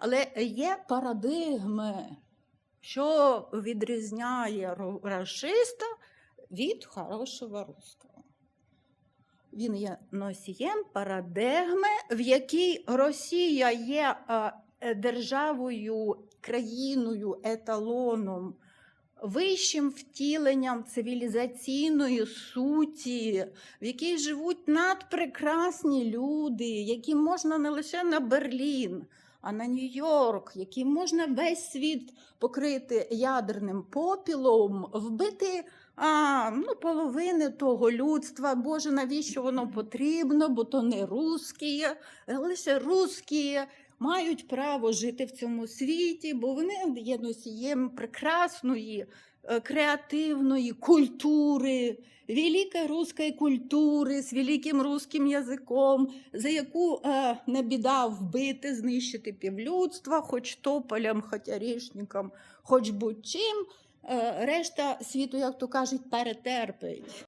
Але є парадигми, що відрізняє рашиста від хорошого русского. Він є носієм парадигми, в якій Росія є державою, країною, еталоном, вищим втіленням цивілізаційної суті, в якій живуть надпрекрасні люди, які можна не лише на Берлін, а на Нью-Йорк, які можна весь світ покрити ядерним попілом, вбити а, ну, половини того людства. Боже, навіщо воно потрібно? Бо то не русські, лише русські мають право жити в цьому світі, бо вони є носієм прекрасної, креативної культури, великої руської культури з великим русським язиком, за яку е, не біда вбити, знищити півлюдства, хоч тополям, хоч орішникам, хоч будь-чим. Е, решта світу, як то кажуть, перетерпить.